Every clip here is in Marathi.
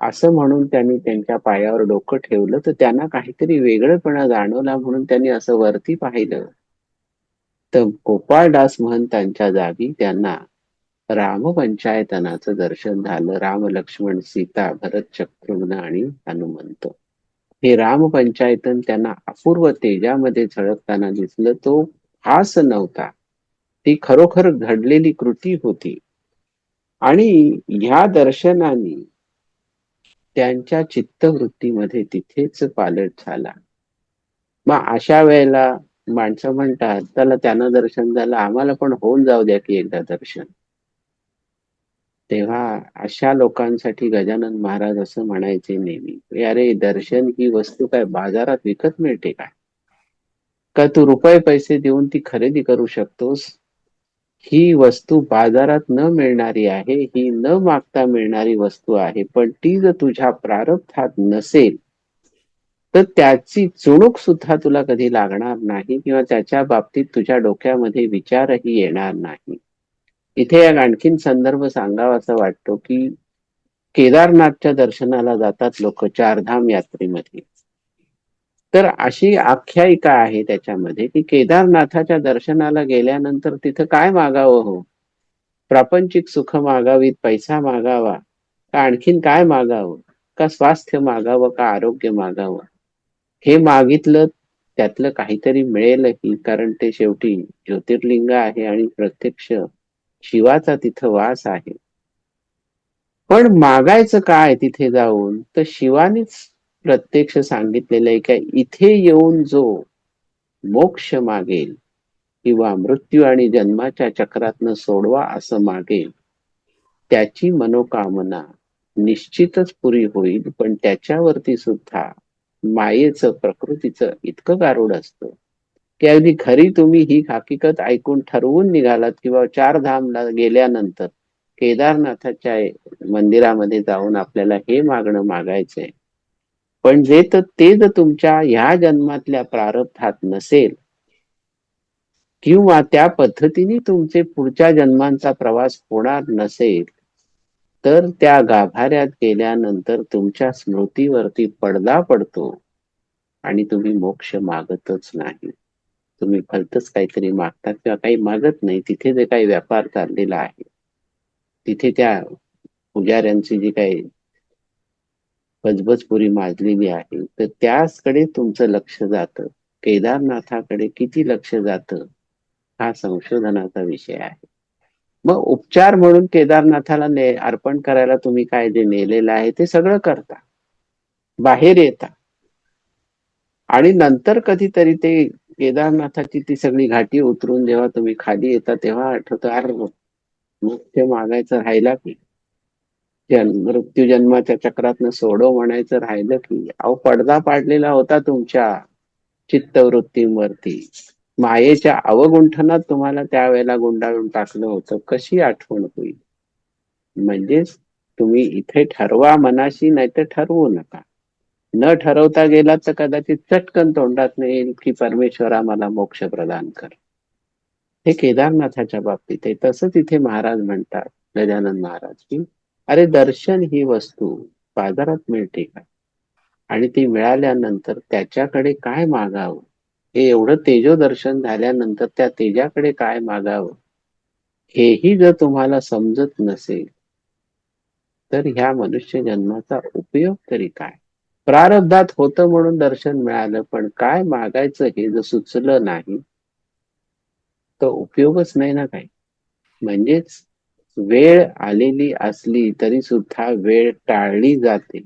असं म्हणून त्यांनी त्यांच्या पायावर डोकं ठेवलं तर त्यांना काहीतरी वेगळंपणा जाणवला म्हणून त्यांनी असं वरती पाहिलं. तर गोपाळदास महंतांच्या जागी त्यांना रामपंचायतनाचं दर्शन झालं. राम लक्ष्मण सीता भरत शत्रुघ्न आणि हनुमंत. हे रामपंचायतन त्यांना अपूर्व तेजामध्ये झळकताना दिसलं. तो हास नव्हता. ती खरोखर घडलेली कृती होती. आणि ह्या दर्शनाने त्यांच्या चित्तवृत्तीमध्ये तिथेच पालट झाला. मग अशा वेळेला माणसं म्हणतात त्याला त्यानं दर्शन झालं आम्हाला पण होऊन जाऊ द्या की एकदा दर्शन. तेव्हा अशा लोकांसाठी गजानन महाराज असं म्हणायचे नेहमी अरे दर्शन ही वस्तू काय बाजारात विकत मिळते काय? का तू रुपये पैसे देऊन ती खरेदी करू शकतोस? ही वस्तू बाजारात न मिळणारी आहे ही न मागता मिळणारी वस्तू आहे पण ती जर तुझ्या प्रारब्धात नसेल तर त्याची चुणूक सुद्धा तुला कधी लागणार नाही किंवा त्याच्या बाबतीत तुझ्या डोक्यामध्ये विचारही येणार नाही. इथे एक आणखीन संदर्भ सांगावा असं वाटतो की केदारनाथच्या दर्शनाला जातात लोक चारधाम यात्रेमध्ये. तर अशी आख्यायिका आहे त्याच्यामध्ये की केदारनाथाच्या दर्शनाला गेल्यानंतर तिथं काय मागावं हो? प्रापंचिक सुख मागावीत पैसा मागावा. का आणखीन काय मागावं? का स्वास्थ्य मागावं? का आरोग्य मागावं? हे मागितलं त्यातलं काहीतरी मिळेलही कारण ते शेवटी ज्योतिर्लिंग आहे आणि प्रत्यक्ष शिवाचा तिथं वास आहे. पण मागायचं काय तिथे जाऊन? तर शिवानीच प्रत्यक्ष सांगितलेलं आहे का? इथे येऊन जो मोक्ष मागेल किंवा मृत्यू आणि जन्माच्या चक्रातनं सोडवा असं मागेल त्याची मनोकामना निश्चितच पुरी होईल पण त्याच्यावरती सुद्धा मायेचं प्रकृतीचं इतकं गारुड असतं की अगदी खरी तुम्ही ही हकीकत ऐकून ठरवून निघालात किंवा चार धामला गेल्यानंतर केदारनाथाच्या मंदिरामध्ये जाऊन आपल्याला हे मागणं मागायचंय. पण जे तर ते जर तुमच्या ह्या जन्मातल्या प्रारब्धात नसेल किंवा त्या पद्धतीने तुमचे पुढच्या जन्मांचा प्रवास होणार नसेल तर त्या गाभाऱ्यात गेल्यानंतर तुमच्या स्मृतीवरती पडदा पडतो आणि तुम्ही मोक्ष मागतच नाही. तुम्ही फलतच काहीतरी मागतात किंवा काही मागत नाही. तिथे जे काही व्यापार चाललेला आहे तिथे त्या पुजाऱ्यांची जी काही बजबजपुरी माजलेली आहे. तर त्याचकडे तुमचं लक्ष जातं. केदारनाथाकडे किती लक्ष जातं? हा संशोधनाचा विषय आहे. मग उपचार म्हणून केदारनाथाला ने अर्पण करायला तुम्ही काय जे नेलेलं आहे ते सगळं करता. बाहेर येता. आणि नंतर कधीतरी ते केदारनाथाची ती सगळी घाटी उतरून जेव्हा तुम्ही खाली येता तेव्हा आठवतं अरे मुख्य मागायचं राहिला की? मृत्यू जन्माच्या चक्रातनं सोडो म्हणायचं राहिलं की अहो पडदा पाडलेला होता तुमच्या चित्तवृत्तींवरती. मायेच्या अवगुंठनात तुम्हाला त्यावेळेला गुंडाळून टाकलं होतं. कशी आठवण होईल? म्हणजेच तुम्ही इथे ठरवा मनाशी नाही तर ठरवू नका. न ठरवता गेलात तर कदाचित चटकन तोंडात येईल की परमेश्वरा मला मोक्ष प्रदान कर. हे केदारनाथाच्या बाबतीत आहे. तसंच इथे महाराज म्हणतात गजानन महाराज की अरे दर्शन ही वस्तू बाजारात मिळते का? आणि ती मिळाल्यानंतर त्याच्याकडे काय मागावं? हे एवढं तेजो दर्शन झाल्यानंतर त्या तेजाकडे काय मागावं? हेही जर तुम्हाला समजत नसेल तर ह्या मनुष्य जन्माचा उपयोग तरी काय? प्रारब्धात होतं म्हणून दर्शन मिळालं पण काय मागायचं हे जर सुचलं नाही तर उपयोगच नाही ना काही. म्हणजेच वेळ आलेली असली तरी सुद्धा वेळ टाळली जाते.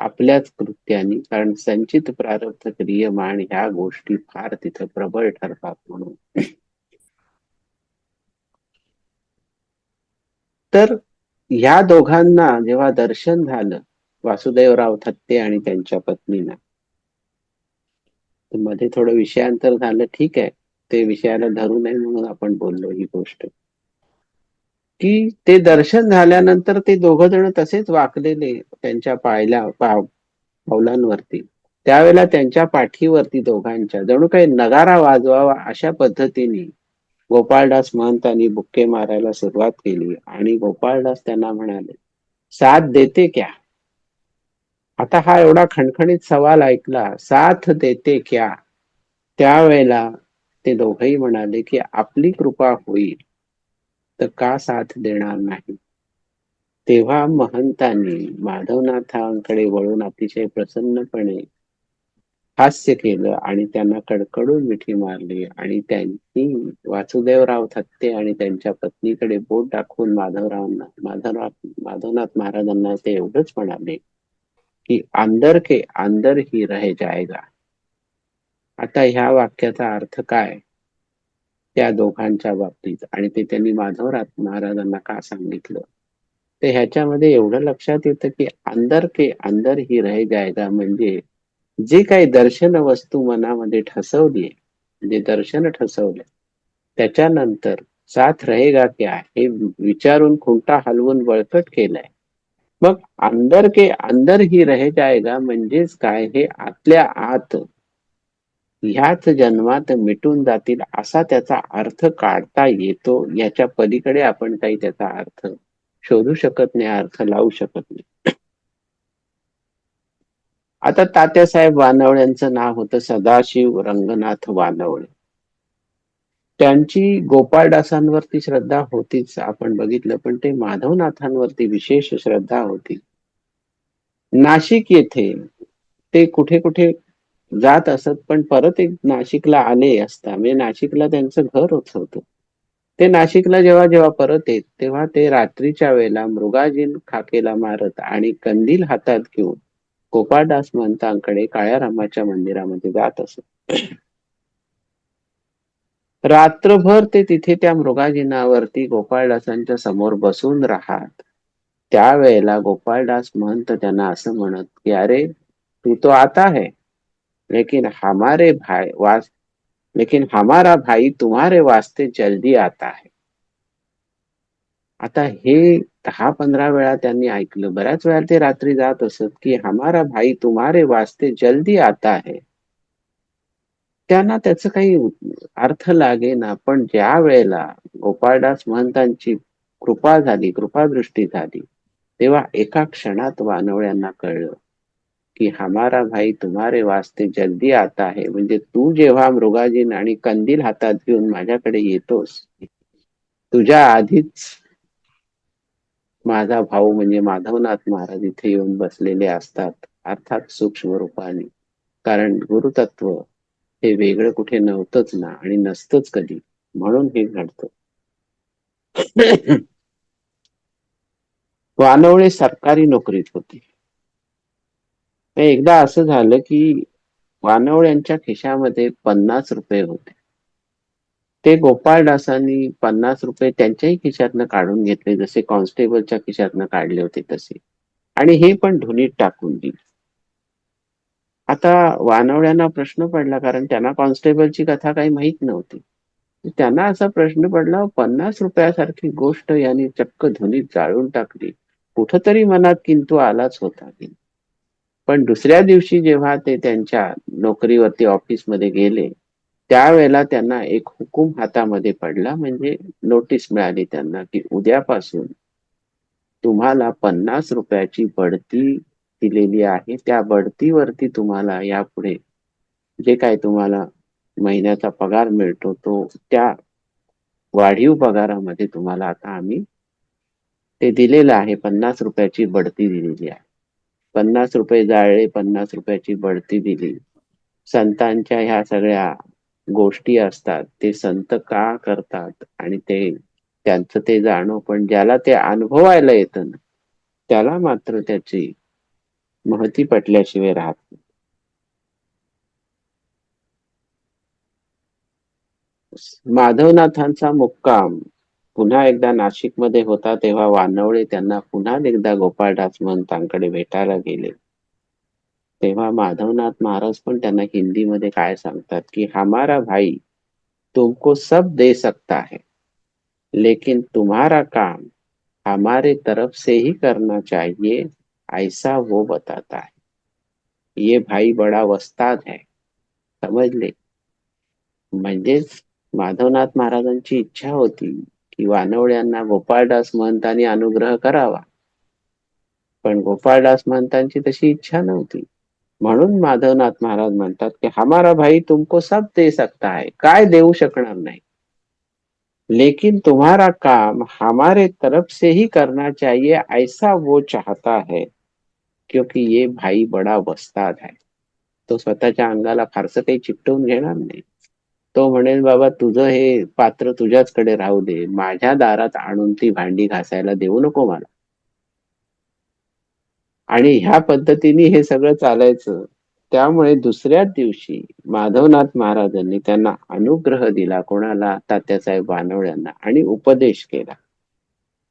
आपल्याच कृत्यानी कारण संचित प्रारब्ध क्रियमान ह्या गोष्टी फार तिथं प्रबळ ठरतात म्हणून. तर ह्या दोघांना जेव्हा दर्शन झालं वासुदेवराव थत्ते आणि त्यांच्या पत्नीना. मध्ये थोडं विषयांतर झालं ठीक आहे. ते विषयाला धरू नये म्हणून आपण बोललो ही गोष्ट. की ते दर्शन झाल्यानंतर ते दोघ जण तसेच वाकलेले त्यांच्या पायल्या पावलांवरती. त्यावेळेला त्यांच्या पाठीवरती दोघांच्या. जणू काही नगारा वाजवावा अशा पद्धतीने गोपाळदास महंतांनी बुक्के मारायला सुरुवात केली आणि गोपाळदास त्यांना म्हणाले साथ देते क्या? आता हा एवढा खणखणीत सवाल ऐकला साथ देते क्या? त्यावेळेला ते दोघही म्हणाले की आपली कृपा होईल. तर का साथ देणार नाही? तेव्हा महंतांनी माधवनाथांकडे वळून अतिशय प्रसन्नपणे हास्य केलं आणि त्यांना कडकडून मिठी मारली आणि त्यांनी वासुदेवराव थत्ते आणि त्यांच्या पत्नीकडे बोट दाखवून माधवरावांना माधवराव माधवनाथ महाराजांना ते एवढंच म्हणाले की अंदर के अंदर ही रहे जायगा. आता ह्या वाक्याचा अर्थ काय? त्या दोघांच्या बाबतीत. आणि ते त्यांनी माधवराव महाराजांना का सांगितलं? तर ह्याच्यामध्ये एवढं लक्षात येतं की अंदर के अंदर ही रह जायगा म्हणजे जे काही दर्शन वस्तू मनामध्ये ठसवली जे दर्शन ठसवले त्याच्यानंतर साथ रहेगा क्या हे विचारून खुंटा हलवून बळकट केलंय. मग अंदर के अंदर ही रह जायगा म्हणजेच काय? हे आतल्या आत ह्याच जन्मात मिटून जातील असा त्याचा अर्थ काढता येतो याच्या पलीकडे आपण काही त्याचा अर्थ शोधू शकत नाही अर्थ लावू शकत नाही. आता तात्यासाहेब वानवळ्यांचं नाव होतं सदाशिव रंगनाथ वानवळे. त्यांची गोपाळदासांवरती श्रद्धा होतीच आपण बघितलं पण ते माधवनाथांवरती विशेष श्रद्धा होती. नाशिक येथे ते कुठे कुठे जात असत पण परत एक नाशिकला आले असता. म्हणजे नाशिकला त्यांचं घर होत. होतं ते नाशिकला जेव्हा जेव्हा परत येत तेव्हा ते रात्रीच्या वेळेला मृगाजीन खाकेला मारत आणि कंदील हातात घेऊन गोपाळदास महंतांकडे काळ्या रामाच्या मंदिरामध्ये जात असत. रात्रभर ते तिथे त्या मृगाजिनावरती गोपाळदासांच्या समोर बसून राहत. त्यावेळेला गोपाळदास महंत त्यांना असं म्हणत की अरे तू तो आता आहे? लेकिन हमारे भाई वास लेकिन हमारा भाई तुम्हारे वास्ते जल्दी आता है। आता हे दहा पंधरा वेळा त्यांनी ऐकलं. बऱ्याच वेळा ते रात्री जात असत की हमारा भाई तुम्हारे वास्ते जल्दी आता है। त्यांना त्याच काही अर्थ लागे ना पण ज्या वेळेला गोपाळदास महंतांची कृपा झाली कृपादृष्टी झाली तेव्हा एका क्षणात वानवळ्यांना कळलं. की हमारा भाई तुम्हारे वास्ते जल्दी आता आहे म्हणजे तू जेव्हा मृगाजीन आणि कंदील हातात घेऊन माझ्याकडे येतोस तुझ्या आधीच माझा भाऊ म्हणजे माधवनाथ महाराज इथे येऊन बसलेले असतात अर्थात सूक्ष्म रूपाने. कारण गुरुतत्व हे वेगळं कुठे नव्हतंच ना आणि नसतंच कधी. म्हणून हे घडतं. वानवळे सरकारी नोकरीत होते. एकदा असं झालं की वानवळ्यांच्या खिशामध्ये पन्नास रुपये होते. ते गोपाळदासांनी पन्नास रुपये त्यांच्याही खिशातनं काढून घेतले जसे कॉन्स्टेबलच्या खिशातनं काढले होते तसे. आणि हे पण धुनीत टाकून दिले. आता वानवड्यांना प्रश्न पडला कारण त्यांना कॉन्स्टेबलची कथा काही माहीत नव्हती. त्यांना असा प्रश्न पडला पन्नास रुपयासारखी गोष्ट यांनी चक्क धुनीत जाळून टाकली. कुठंतरी मनात किंतु आलाच होता. पण दुसऱ्या दिवशी जेव्हा ते त्यांच्या नोकरीवरती ऑफिसमध्ये गेले त्यावेळेला त्यांना एक हुकूम हातामध्ये पडला. म्हणजे नोटीस मिळाली त्यांना की उद्यापासून तुम्हाला पन्नास रुपयाची बढती दिलेली आहे. त्या बढतीवरती तुम्हाला यापुढे जे काय तुम्हाला महिन्याचा पगार मिळतो तो त्या वाढीव पगारामध्ये तुम्हाला आता आम्ही ते दिलेलं आहे. पन्नास रुपयाची बढती दिलेली आहे. पन्नास रुपये जाळले पन्नास रुपयाची बढती दिली. संतांच्या ह्या सगळ्या गोष्टी असतात ते संत का करतात आणि ते त्यांचं ते जाणव पण ज्याला ते अनुभवायला येतं ना त्याला मात्र त्याची महती पटल्याशिवाय राहत नाही. माधवनाथांचा मुक्काम पुन्हा एकदा नाशिकमध्ये होता तेव्हा वानवळे त्यांना पुन्हा एकदा गोपाळदास महंतांकडे भेटायला गेले. तेव्हा माधवनाथ महाराज पण त्यांना हिंदीमध्ये काय सांगतात की हमारा भाई तुमको सब दे सकता है लेकिन तुम्हारा काम हमारे तरफ से ही करना चाहिए ऐसा वो बताता है. ये भाई बडा वस्ताद है समजले म्हणजेच माधवनाथ महाराजांची इच्छा होती की वानवड्यांना गोपाळदास महंतांनी अनुग्रह करावा. पण गोपाळदास महंतांची तशी इच्छा नव्हती. म्हणून माधवनाथ महाराज म्हणतात की हमारा भाई तुमको सब दे सकता है. काय देऊ शकणार नाही. लेकिन तुम्हारा काम हमारे तरफ से ही करना चाहिए ऐसा वो चाहता है क्योंकि ये भाई बडा वस्ताद है. तो स्वतःच्या अंगाला फारसं काही चिकटवून घेणार नाही. तो म्हणेल बाबा तुझं हे पात्र तुझ्याचकडे राहू दे. माझ्या दारात आणून ती भांडी घासायला देऊ नको मला. आणि ह्या पद्धतीने हे सगळं चालायचं. त्यामुळे दुसऱ्याच दिवशी माधवनाथ महाराजांनी त्यांना अनुग्रह दिला. कोणाला? तात्यासाहेब वानवड्यांना आणि उपदेश केला.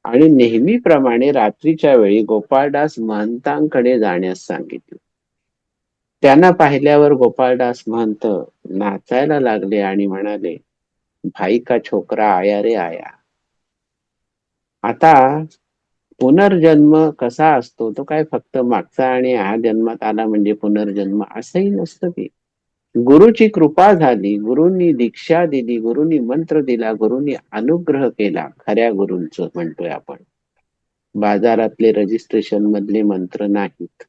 आणि नेहमीप्रमाणे रात्रीच्या वेळी गोपाळदास महंतांकडे जाण्यास सांगितले. त्यांना पाहिल्यावर गोपाळदास महंत नाचायला लागले आणि म्हणाले भाई का छोकरा आया रे आया. आता पुनर्जन्म कसा असतो तो काय फक्त मागचा आणि हा जन्मात आला म्हणजे पुनर्जन्म असंही नसतं की गुरुची कृपा झाली गुरुंनी दीक्षा दिली गुरुंनी मंत्र दिला गुरुंनी अनुग्रह केला खऱ्या गुरूंच म्हणतोय आपण. बाजारातले रजिस्ट्रेशन मधले मंत्र नाहीत.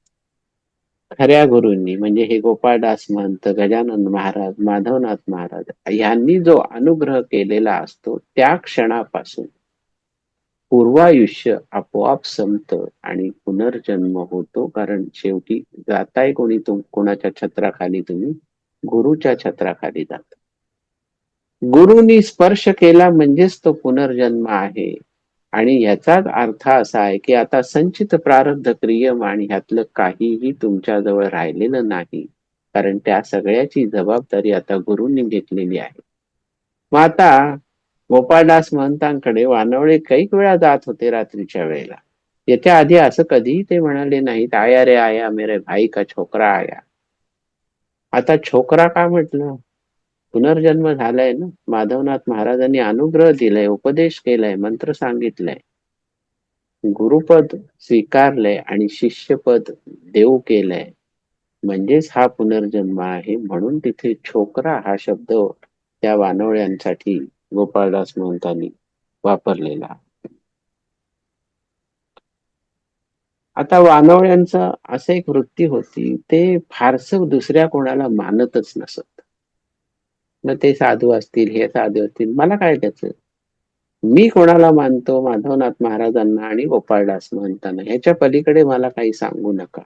खऱ्या गुरूंनी म्हणजे हे गोपाळदास महंत गजानन महाराज माधवनाथ महाराज यांनी जो अनुग्रह केलेला असतो त्या क्षणापासून पूर्वायुष्य आपोआप संपत आणि पुनर्जन्म होतो. कारण शेवटी जाताय कोणी तुम कोणाच्या छत्राखाली तुम्ही? गुरुच्या छत्राखाली जात. गुरुनी स्पर्श केला म्हणजेच तो पुनर्जन्म आहे. आणि याचाच अर्थ असा आहे की आता संचित प्रारब्ध क्रियम आणि ह्यातलं काहीही तुमच्याजवळ राहिलेलं नाही कारण त्या सगळ्याची जबाबदारी आता गुरुंनी घेतलेली आहे. मग आता गोपाळदास महंतांकडे वानवळे कैक वेळा जात होते रात्रीच्या वेळेला. याच्या आधी असं कधीही ते म्हणाले नाहीत आया रे आया मेरे भाई का छोकरा आया. आता छोकरा का म्हटलं? पुनर्जन्म झालाय ना? माधवनाथ महाराजांनी अनुग्रह दिलाय उपदेश केलाय मंत्र सांगितलंय. गुरुपद स्वीकारलंय आणि शिष्यपद देऊ केलंय. म्हणजेच हा पुनर्जन्म आहे म्हणून तिथे छोकरा हा शब्द त्या वानवळ्यांसाठी गोपाळदास महंतांनी वापरलेला. आता वानवळ्यांचं असं एक वृत्ती होती ते फारस दुसऱ्या कोणाला मानतच नसत. मग ते साधू असतील हे साधू असतील मला काय त्याच? मी कोणाला मानतो? माधवनाथ महाराजांना आणि गोपाळदास महंतांना ह्याच्या पलीकडे मला काही सांगू नका.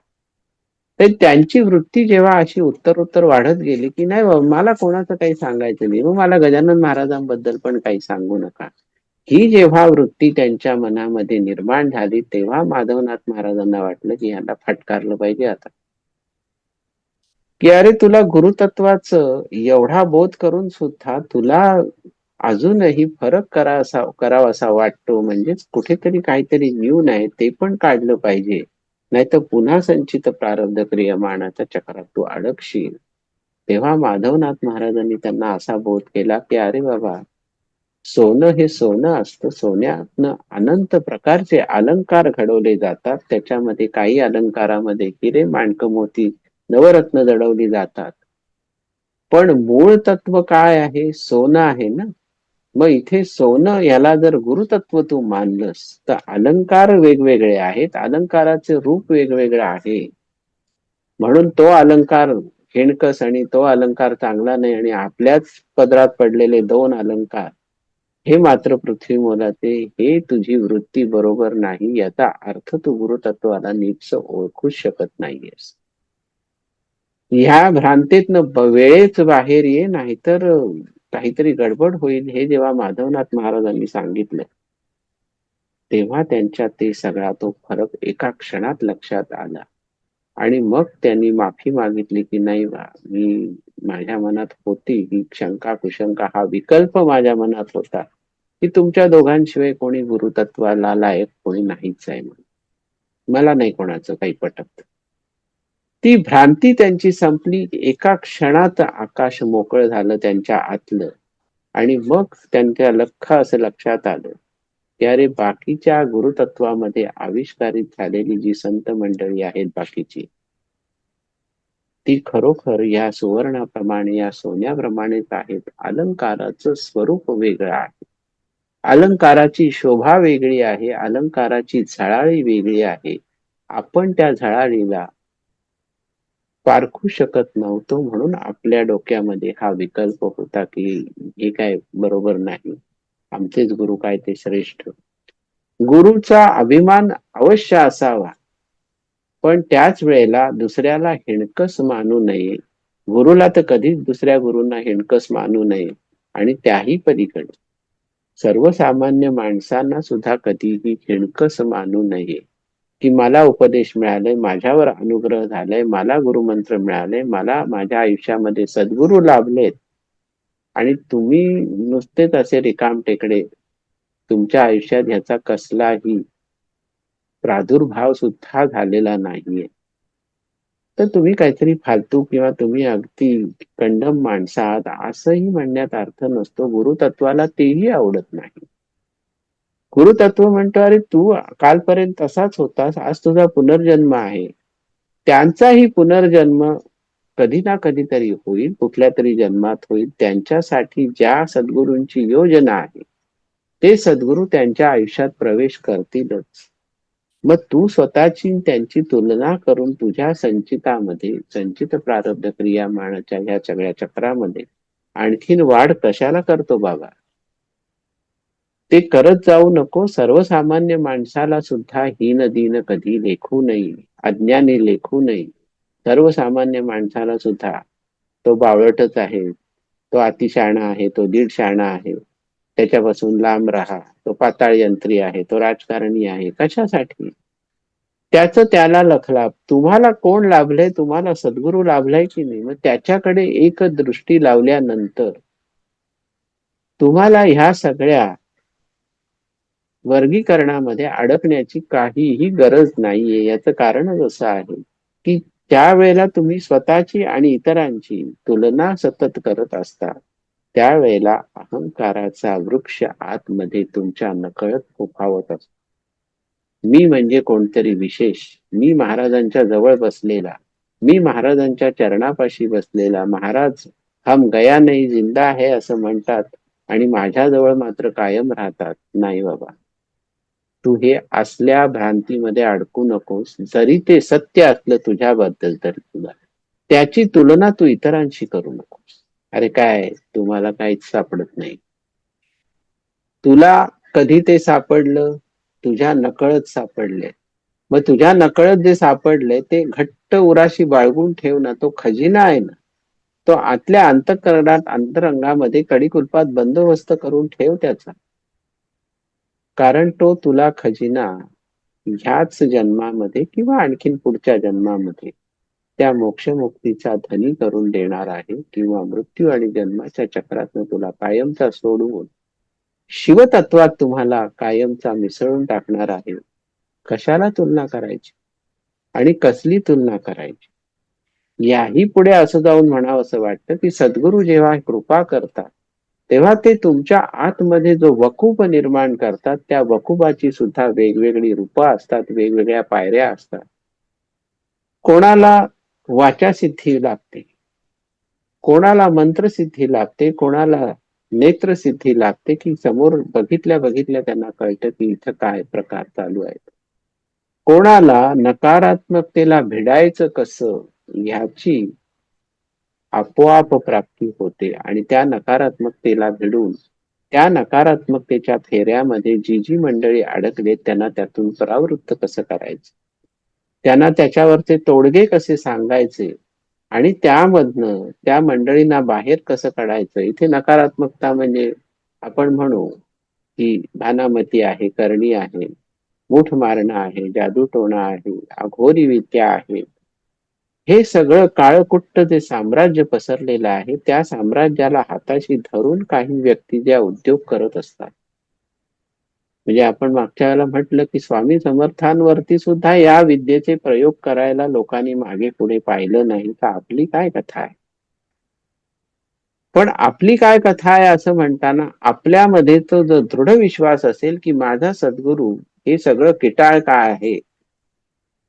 तर त्यांची वृत्ती जेव्हा अशी उत्तर उत्तर वाढत गेली की नाही मला कोणाचं काही सांगायचं नाही. मग मला गजानन महाराजांबद्दल पण काही सांगू नका. ही जेव्हा वृत्ती त्यांच्या मनामध्ये निर्माण झाली तेव्हा माधवनाथ महाराजांना वाटलं की यांना फटकारलं पाहिजे आता. की अरे तुला गुरुतत्वाच एवढा बोध करून सुद्धा तुला अजूनही फरक करा असा करावा असा वाटतो. म्हणजेच कुठेतरी काहीतरी न्यून आहे ते पण काढलं पाहिजे. नाहीतर पुन्हा संचित प्रारब्ध क्रियमानाच्या चक्रात तू अडकशील. तेव्हा माधवनाथ महाराजांनी त्यांना असा बोध केला की अरे बाबा सोनं हे सोनं असतं. सोन्यातनं अनंत प्रकारचे अलंकार घडवले जातात. त्याच्यामध्ये काही अलंकारामध्ये हिरे माणक मोती नवरत्न जडवली जातात. पण मूळ तत्व काय आहे? सोनं आहे ना? मग इथे सोनं याला जर गुरुतत्व तू मानलंस तर अलंकार वेगवेगळे आहेत. अलंकाराचे रूप वेगवेगळं आहे. म्हणून तो अलंकार हेणकस आणि तो अलंकार चांगला नाही आणि आपल्याच पदरात पडलेले दोन अलंकार हे मात्र पृथ्वी मोलाचे हे तुझी वृत्ती बरोबर नाही. याचा अर्थ तू गुरुतत्वाला नीटस ओळखूच शकत नाहीयेस. ह्या भ्रांतीतनं वेळेच बाहेर ये नाहीतर काहीतरी गडबड होईल हे जेव्हा माधवनाथ महाराजांनी सांगितलं तेव्हा त्यांच्या ते सगळा तो फरक एका क्षणात लक्षात आला. आणि मग त्यांनी माफी मागितली की नाही मी माझ्या मनात होती ही शंका कुशंका हा विकल्प माझ्या मनात होता की तुमच्या दोघांशिवाय कोणी गुरुतत्वाला लायक कोणी नाहीच आहे म्हणून. मला नाही कोणाचं काही पटत. ती भ्रांती त्यांची संपली एका क्षणात आकाश मोकळ झालं त्यांच्या आतलं. आणि मग त्यांच्या लख असं लक्षात आलं की अरे बाकीच्या गुरुतत्वामध्ये आविष्कारित झालेली जी संत मंडळी आहेत बाकीची ती खरोखर या सुवर्णाप्रमाणे या सोन्याप्रमाणेच आहेत. अलंकाराचं स्वरूप वेगळं आहे. अलंकाराची शोभा वेगळी आहे. अलंकाराची झळाळी वेगळी आहे. आपण त्या झळाळीला पारखू शकत नव्हतो म्हणून आपल्या डोक्यामध्ये हा विकल्प होता की हे काय बरोबर नाही. आमचेच गुरु काय ते श्रेष्ठ. गुरुचा अभिमान अवश्य असावा. पण त्याच वेळेला दुसऱ्याला हिणकस मानू नये. गुरुला तर कधीच दुसऱ्या गुरुंना हिणकस मानू नये आणि त्याही पलीकडे. सर्वसामान्य माणसांना सुद्धा कधीही हिणकस मानू नये. की मला उपदेश मिळाले माझ्यावर अनुग्रह झालाय मला गुरुमंत्र मिळाले मला माझ्या आयुष्यामध्ये सद्गुरू लाभलेत. आणि तुम्ही नुसतेच असे रिकाम टेकडे तुमच्या आयुष्यात ह्याचा कसलाही प्रादुर्भाव सुद्धा झालेला नाहीये. तर तुम्ही काहीतरी फालतू किंवा तुम्ही अगदी कंडम माणसा आहात असंही म्हणण्यात अर्थ नसतो. गुरुतत्वाला तेही आवडत नाही. गुरुतत्व म्हणतो अरे तू कालपर्यंत तसाच होतास आज तुझा पुनर्जन्म आहे. त्यांचाही पुनर्जन्म कधी ना कधीतरी होईल कुठल्या तरी जन्मात होईल. त्यांच्यासाठी ज्या सद्गुरूंची योजना आहे ते सद्गुरू त्यांच्या आयुष्यात प्रवेश करतीलच. मग तू स्वतःची त्यांची तुलना करून तुझ्या संचितामध्ये संचित प्रारब्ध क्रिया मानाच्या ह्या सगळ्या चक्रामध्ये आणखीन वाढ कशाला करतो बाबा? ते करत जाऊ नको. सर्वसामान्य माणसाला सुद्धा हीन दीन कधी लेखू नये अज्ञाने लेखू नये. सर्वसामान्य माणसाला सुद्धा तो बावळटच आहे. तो अतिशाणा आहे तो दीड शाणा आहे. त्याच्यापासून लांब राहा. तो पाताळ यंत्री आहे तो राजकारणी आहे. कशासाठी? त्याच त्याला लखलाभ तुम्हाला कोण लाभलंय? तुम्हाला सद्गुरू लाभलाय की नाही? मग त्याच्याकडे एक दृष्टी लावल्यानंतर तुम्हाला ह्या सगळ्या वर्गीकरणामध्ये अडकण्याची काहीही गरज नाहीये. याचं कारणच असं आहे की त्यावेळेला तुम्ही स्वतःची आणि इतरांची तुलना सतत करत असता. त्यावेळेला अहंकाराचा वृक्ष आतमध्ये तुमच्या नकळत फोफावत असतो. मी म्हणजे कोणतरी विशेष. मी महाराजांच्या जवळ बसलेला. मी महाराजांच्या चरणापाशी बसलेला. महाराज हम गया नाही जिंदा आहे असं म्हणतात आणि माझ्याजवळ मात्र कायम राहतात. नाही बाबा. तू हे असल्या भ्रांतीमध्ये अडकू नकोस. जरी ते सत्य असलं तुझ्याबद्दल तरी तुला. त्याची तुलना तू इतरांशी करू नकोस. अरे काय तुम्हाला काहीच सापडत नाही. तुला कधी ते सापडलं? तुझ्या नकळत सापडले. मग तुझ्या नकळत जे सापडले ते घट्ट उराशी बाळगून ठेव ना. तो खजिना आहे ना. तो आतल्या अंतकरणात अंतरंगामध्ये कडीकुलपात बंदोबस्त करून ठेव त्याचा. कारण तो तुला खजिना ह्याच जन्मामध्ये किंवा आणखीन पुढच्या जन्मामध्ये त्या मोक्षमुक्तीचा धनी करून देणार आहे किंवा मृत्यू आणि जन्माच्या चक्रातनं तुला कायमचा सोडवून शिवतत्वात तुम्हाला कायमचा मिसळून टाकणार आहे. कशाला तुलना करायची? आणि कसली तुलना करायची? याही पुढे असं जाऊन म्हणावं असं वाटतं की सद्गुरू जेव्हा कृपा करतात तेव्हा ते तुमच्या आतमध्ये जो वकूप निर्माण करतात त्या वकुबाची सुद्धा वेगवेगळी रूप असतात वेगवेगळ्या पायऱ्या असतात. कोणाला वाचा सिद्धी लागते कोणाला मंत्रसिद्धी लागते कोणाला नेत्रसिद्धी लागते की समोर बघितल्या बघितल्या त्यांना कळतं की इथं काय प्रकार चालू आहेत. कोणाला नकारात्मकतेला भिडायचं कसं ह्याची आपोआप प्राप्ती होते आणि त्या नकारात्मकतेला भिडून त्या नकारात्मकतेच्या फेऱ्यामध्ये जी जी मंडळी अडकले त्यांना त्यातून परावृत्त कसं करायचं? त्यांना त्याच्यावरचे तोडगे कसे सांगायचे? आणि त्यामधनं त्या मंडळींना बाहेर कसं काढायचं? इथे नकारात्मकता म्हणजे आपण म्हणू की भानामती आहे करणी आहे मुठ मारणं आहे जादूटोणा आहे अघोरी विद्या आहे हे सगळं काळकुट्ट जे साम्राज्य पसरलेलं आहे त्या साम्राज्याला हाताशी धरून काही व्यक्ती ज्या उद्योग करत असतात. म्हणजे आपण मागच्या वेळेला म्हटलं की स्वामी समर्थांवरती सुद्धा या विद्येचे प्रयोग करायला लोकांनी मागे पुढे पाहिलं नाही तर आपली काय कथा आहे? पण आपली काय कथा आहे असं म्हणताना आपल्यामध्ये तो जो दृढ विश्वास असेल की माझा सद्गुरू हे सगळं किटाळ काय आहे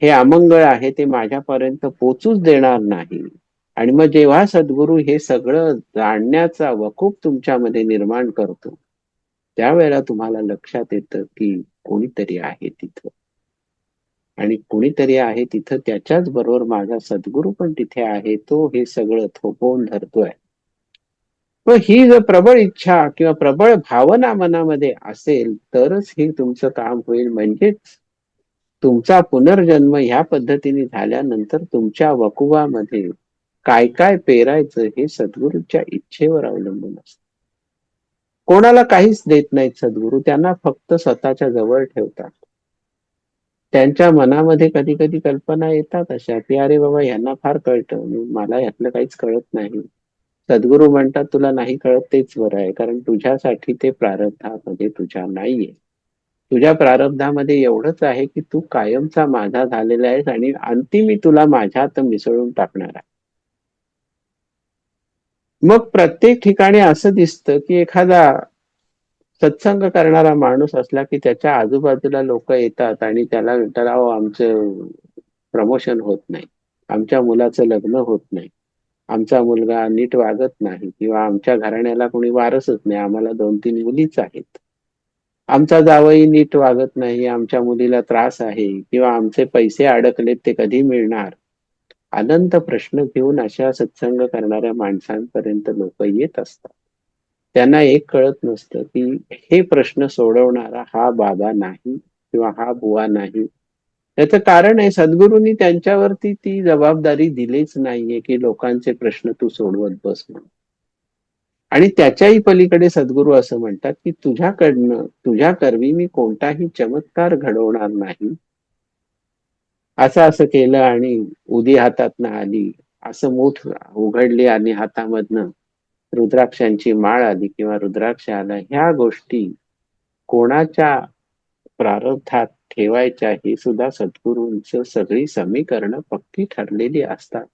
हे अमंगळ आहे ते माझ्यापर्यंत पोचूच देणार नाही. आणि मग जेव्हा सद्गुरू हे सगळं जाणण्याचा वकूप तुमच्यामध्ये निर्माण करतो त्यावेळेला तुम्हाला लक्षात येतं की कोणीतरी आहे तिथं. आणि कुणीतरी आहे तिथं त्याच्याच बरोबर माझा सद्गुरू पण तिथे आहे तो हे सगळं थोपवून धरतोय. पण ही जर प्रबळ इच्छा किंवा प्रबळ भावना मनामध्ये असेल तरच हे तुमचं काम होईल. म्हणजेच तुमचा पुनर्जन्म ह्या पद्धतीने झाल्यानंतर तुमच्या वकुवामध्ये काय काय पेरायचं हे सद्गुरूच्या इच्छेवर अवलंबून असत. कोणाला काहीच देत नाहीत सद्गुरू त्यांना फक्त स्वतःच्या जवळ ठेवतात. त्यांच्या मनामध्ये कधी कधी कल्पना येतात अशा की अरे बाबा यांना फार कळतं. मला यातलं काहीच कळत नाही. सद्गुरू म्हणतात तुला नाही कळत तेच बरं आहे कारण तुझ्यासाठी ते प्रारब्धामध्ये तुझ्या नाहीये. तुझ्या प्रारब्धामध्ये एवढंच आहे की तू कायमचा माझा झालेला आहेस आणि अंतिमी तुला माझ्यात मिसळून टाकणार आहे. मग प्रत्येक ठिकाणी असं दिसतं की एखादा सत्संग करणारा माणूस असला की त्याच्या आजूबाजूला लोक येतात आणि त्याला म्हणतात अहो आमचं प्रमोशन होत नाही. आमच्या मुलाचं लग्न होत नाही. आमचा मुलगा नीट वागत नाही किंवा आमच्या घराण्याला कोणी वारसच नाही. आम्हाला दोन तीन मुलीच आहेत. आमचा जावई नीट वागत नाही आमच्या मुलीला त्रास आहे किंवा आमचे पैसे अडकलेत ते कधी मिळणार? अनंत प्रश्न घेऊन अशा सत्संग करणाऱ्या माणसांपर्यंत लोक येत असतात. त्यांना एक कळत नसतं की हे प्रश्न सोडवणारा हा बाबा नाही किंवा हा बुवा नाही. त्याचं कारण आहे सद्गुरूंनी त्यांच्यावरती ती जबाबदारी दिलीच नाहीये की लोकांचे प्रश्न तू सोडवत बस म्हणून. आणि त्याच्याही पलीकडे सद्गुरू असं म्हणतात की तुझ्याकडनं तुझ्या करवी मी कोणताही चमत्कार घडवणार नाही. असं असं केलं आणि उदी हातात आली. असं मोठ उघडली आणि हातामधनं रुद्राक्षांची माळ आली किंवा रुद्राक्ष आला. ह्या गोष्टी कोणाच्या प्रारब्धात ठेवायच्या हे सुद्धा सद्गुरूंच सगळी समीकरणं पक्की ठरलेली असतात.